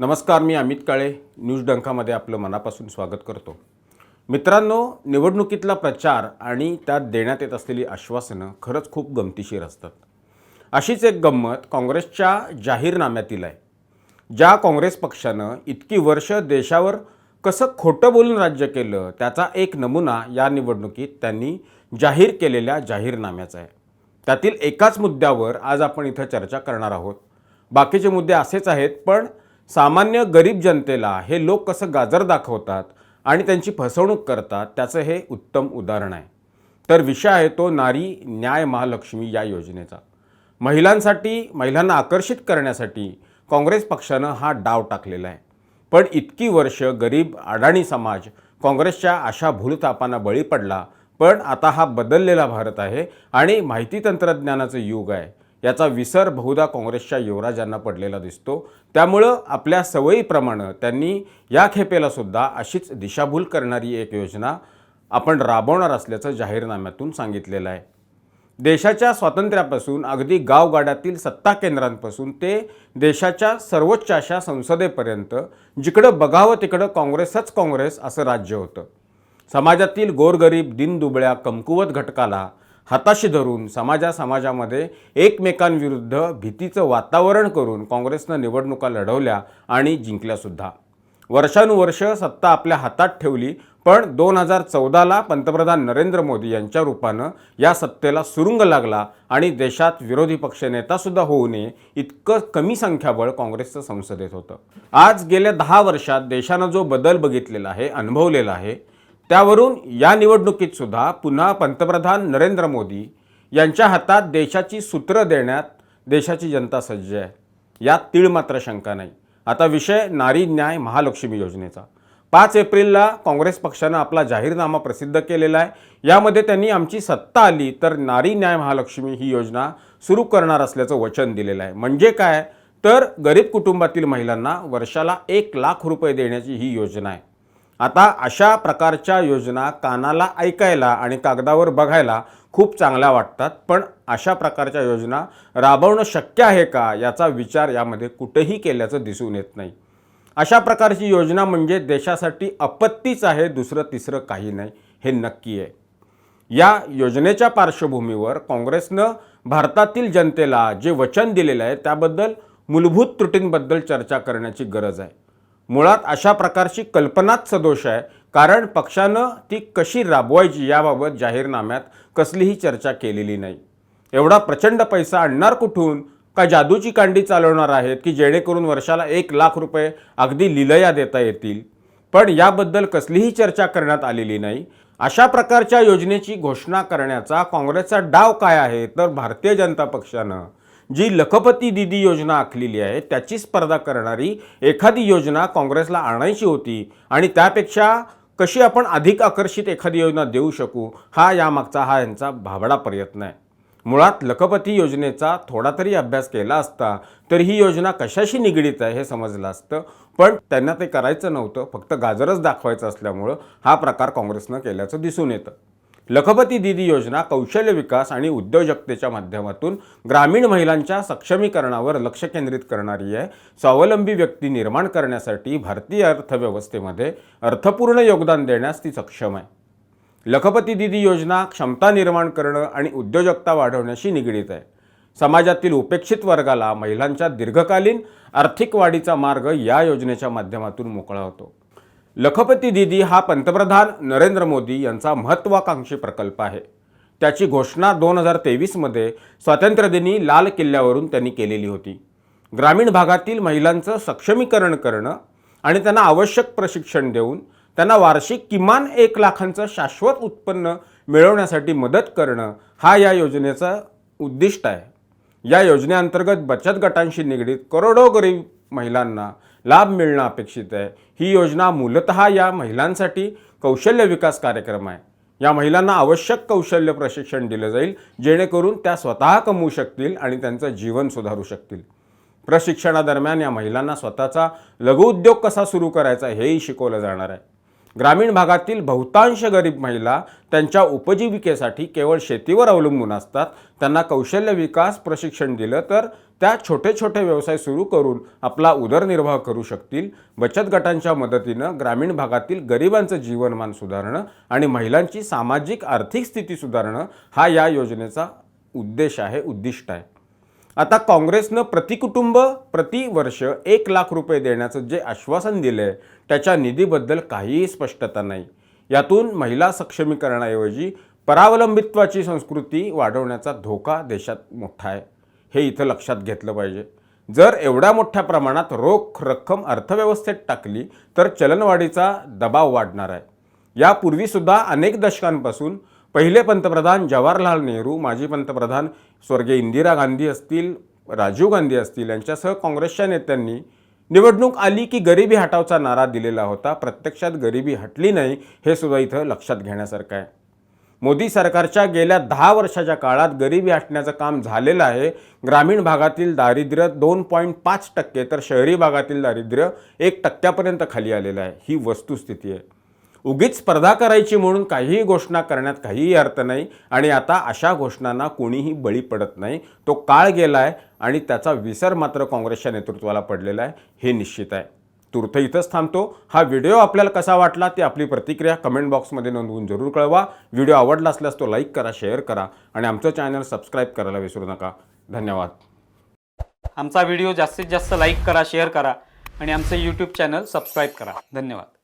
नमस्कार मी अमित काळे. न्यूज डंकामध्ये आपलं मनापासून स्वागत करतो. मित्रांनो निवडणुकीतला प्रचार आणि त्यात देण्यात येत असलेली आश्वासनं खरंच खूप गमतीशीर असतात. अशीच एक गंमत काँग्रेसच्या जाहीरनाम्यातील आहे. ज्या काँग्रेस पक्षानं इतकी वर्ष देशावर कसं खोटं बोलून राज्य केलं त्याचा एक नमुना या निवडणुकीत त्यांनी जाहीर केलेल्या जाहीरनाम्याचा आहे. त्यातील एकाच मुद्द्यावर आज आपण इथं चर्चा करणार आहोत. बाकीचे मुद्दे असेच आहेत पण सामान्य गरीब जनतेला हे लोक कसं गाजर दाखवतात आणि त्यांची फसवणूक करतात त्याचं हे उत्तम उदाहरण आहे. तर विषय आहे तो नारी न्याय महालक्ष्मी या योजनेचा. महिलांसाठी महिलांना आकर्षित करण्यासाठी काँग्रेस पक्षानं हा डाव टाकलेला आहे. पण इतकी वर्ष गरीब अडाणी समाज काँग्रेसच्या अशा भूलतापांना बळी पडला पण आता हा बदललेला भारत आहे आणि माहिती तंत्रज्ञानाचं युग आहे. याचा विसर बहुधा काँग्रेसच्या युवराजांना पडलेला दिसतो. त्यामुळं आपल्या सवयीप्रमाणे त्यांनी या खेपेला सुद्धा अशीच दिशाभूल करणारी एक योजना आपण राबवणार असल्याचं जाहीरनाम्यातून सांगितलेलं आहे. देशाच्या स्वातंत्र्यापासून अगदी गावगाड्यातील सत्ता केंद्रांपासून ते देशाच्या सर्वोच्च अशा संसदेपर्यंत जिकडं बघावं तिकडं काँग्रेसच काँग्रेस असं राज्य होतं. समाजातील गोरगरीब दिनदुबळ्या कमकुवत घटकाला हाताशी धरून समाजा समाजामध्ये एकमेकांविरुद्ध भीतीचं वातावरण करून काँग्रेसनं निवडणुका लढवल्या आणि जिंकल्यासुद्धा वर्षानुवर्ष सत्ता आपल्या हातात ठेवली पण दोन हजार चौदाला पंतप्रधान नरेंद्र मोदी यांच्या रूपानं या सत्तेला सुरुंग लागला आणि देशात विरोधी पक्षनेतासुद्धा होऊ नये इतकं कमी संख्याबळ काँग्रेसचं संसदेत होतं. आज गेल्या दहा वर्षात देशानं जो बदल बघितलेला आहे अनुभवलेला आहे त्यावरून या निवडणुकीत सुद्धा पुन्हा पंतप्रधान नरेंद्र मोदी यांच्या हातात देशाची सूत्रं देण्यात देशाची जनता सज्ज आहे. यात तीळ मात्र शंका नाही. आता विषय नारी न्याय महालक्ष्मी योजनेचा. पाच एप्रिलला काँग्रेस पक्षानं आपला जाहीरनामा प्रसिद्ध केलेला आहे. यामध्ये त्यांनी आमची सत्ता आली तर नारी न्याय महालक्ष्मी ही योजना सुरू करणार असल्याचं वचन दिलेलं आहे. म्हणजे काय? तर गरीब कुटुंबातील महिलांना वर्षाला एक लाख रुपये देण्याची ही योजना आहे. आता अशा प्रकारच्या योजना कानाला ऐकायला आणि कागदावर बघायला खूप चांगल्या वाटतात पण अशा प्रकारच्या योजना राबवणं शक्य आहे का याचा विचार यामध्ये कुठेही केल्याचं दिसून येत नाही. अशा प्रकारची योजना म्हणजे देशासाठी आपत्तीच आहे दुसरं तिसरं काही नाही हे नक्की आहे. या योजनेच्या पार्श्वभूमीवर काँग्रेसनं भारतातील जनतेला जे वचन दिलेलं आहे त्याबद्दल मूलभूत त्रुटींबद्दल चर्चा करण्याची गरज आहे. मुळात अशा प्रकारची कल्पनाच सदोष आहे. कारण पक्षानं ती कशी राबवायची याबाबत जाहीरनाम्यात कसलीही चर्चा केलेली नाही. एवढा प्रचंड पैसा आणणार कुठून? का जादूची कांडी चालवणार आहेत की जेणेकरून वर्षाला एक लाख रुपये अगदी लिलया देता येतील? पण याबद्दल कसलीही चर्चा करण्यात आलेली नाही. अशा प्रकारच्या योजनेची घोषणा करण्याचा काँग्रेसचा डाव काय आहे? तर भारतीय जनता पक्षानं. जी लखपती दिदी योजना आखलेली आहे त्याची स्पर्धा करणारी एखादी योजना काँग्रेसला आणायची होती आणि त्यापेक्षा कशी आपण अधिक आकर्षित एखादी योजना देऊ शकू हा यामागचा हा यांचा भाबडा प्रयत्न आहे. मुळात लखपती योजनेचा थोडा तरी अभ्यास केला असता तर ही योजना कशाशी निगडीत आहे हे समजलं असतं. पण त्यांना ते करायचं नव्हतं फक्त गाजरच दाखवायचं असल्यामुळं हा प्रकार काँग्रेसनं केल्याचं दिसून येतं. लखपती दिदी योजना कौशल्य विकास आणि उद्योजकतेच्या माध्यमातून ग्रामीण महिलांच्या सक्षमीकरणावर लक्ष केंद्रित करणारी आहे. स्वावलंबी व्यक्ती निर्माण करण्यासाठी भारतीय अर्थव्यवस्थेमध्ये अर्थपूर्ण योगदान देण्यास ती सक्षम आहे. लखपती दिदी योजना क्षमता निर्माण करणं आणि उद्योजकता वाढवण्याशी निगडीत आहे. समाजातील उपेक्षित वर्गाला महिलांच्या दीर्घकालीन आर्थिक वाढीचा मार्ग या योजनेच्या माध्यमातून मोकळा होतो. लखपती दिदी हा पंतप्रधान नरेंद्र मोदी यांचा महत्त्वाकांक्षी प्रकल्प आहे. त्याची घोषणा दोन हजार तेवीसमध्ये स्वातंत्र्यदिनी लाल किल्ल्यावरून त्यांनी केलेली होती. ग्रामीण भागातील महिलांचं सक्षमीकरण करणं आणि त्यांना आवश्यक प्रशिक्षण देऊन त्यांना वार्षिक किमान एक लाखांचं शाश्वत उत्पन्न मिळवण्यासाठी मदत करणं हा या योजनेचा उद्दिष्ट आहे. या योजनेअंतर्गत बचत गटांशी निगडीत करोडो गरीब महिलांना लाभ मिळणं अपेक्षित आहे. ही योजना मूलतः या महिलांसाठी कौशल्य विकास कार्यक्रम आहे. या महिलांना आवश्यक कौशल्य प्रशिक्षण दिलं जाईल जेणेकरून त्या स्वतः कमवू शकतील आणि त्यांचं जीवन सुधारू शकतील. प्रशिक्षणादरम्यान या महिलांना स्वतःचा लघुउद्योग कसा सुरू करायचा हेही शिकवलं जाणार आहे. ग्रामीण भागातील बहुतांश गरीब महिला त्यांच्या उपजीविकेसाठी केवळ शेतीवर अवलंबून असतात. त्यांना कौशल्य विकास प्रशिक्षण दिलं तर त्या छोटे छोटे व्यवसाय सुरू करून आपला उदरनिर्वाह करू शकतील. बचत गटांच्या मदतीनं ग्रामीण भागातील गरिबांचं जीवनमान सुधारणं आणि महिलांची सामाजिक आर्थिक स्थिती सुधारणं हा या योजनेचा उद्देश आहे उद्दिष्ट आहे. आता काँग्रेसनं प्रतिकुटुंब प्रतिवर्ष एक लाख रुपये देण्याचं जे आश्वासन दिलं आहे त्याच्या निधीबद्दल काहीही स्पष्टता नाही. यातून महिला सक्षमीकरणाऐवजी परावलंबित्वाची संस्कृती वाढवण्याचा धोका देशात मोठा आहे. हे इथं लक्षात घेतलं पाहिजे. जर एवढ्या मोठ्या प्रमाणात रोख रक्कम अर्थव्यवस्थेत टाकली तर चलनवाढीचा दबाव वाढणार आहे. यापूर्वीसुद्धा अनेक दशकांपासून पहिले पंतप्रधान जवाहरलाल नेहरू माजी पंतप्रधान स्वर्गीय इंदिरा गांधी असतील राजीव गांधी असतील यांच्यासह काँग्रेसच्या नेत्यांनी निवडणूक आली की गरिबी हटावचा नारा दिलेला होता. प्रत्यक्षात गरिबी हटली नाही हे सुद्धा इथं लक्षात घेण्यासारखं आहे. मोदी सरकारच्या गेल्या दहा वर्षाच्या काळात गरिबी हटण्याचं काम झालेलं आहे. ग्रामीण भागातील दारिद्र्य दोन पॉईंट पाच टक्के तर शहरी भागातील दारिद्र्य एक टक्क्यापर्यंत खाली आलेलं आहे. ही वस्तुस्थिती आहे. उगीच स्पर्धा करायची म्हणून काहीही घोषणा करण्यात काहीही अर्थ नाही आणि आता अशा घोषणांना कोणीही बळी पडत नाही. तो काळ गेला आहे आणि त्याचा विसर मात्र काँग्रेसच्या नेतृत्वाला पडलेला आहे हे निश्चित आहे. तूर्त इथंच थांबतो. हा व्हिडिओ आपल्याला कसा वाटला ते आपली प्रतिक्रिया कमेंट बॉक्समध्ये नोंदवून जरूर कळवा. व्हिडिओ आवडला असल्यास तो लाईक करा शेअर करा आणि आमचं चॅनल सबस्क्राईब करायला विसरू नका. धन्यवाद. आमचा व्हिडिओ जास्तीत जास्त लाईक करा शेअर करा आणि आमचं यूट्यूब चॅनल सबस्क्राईब करा. धन्यवाद.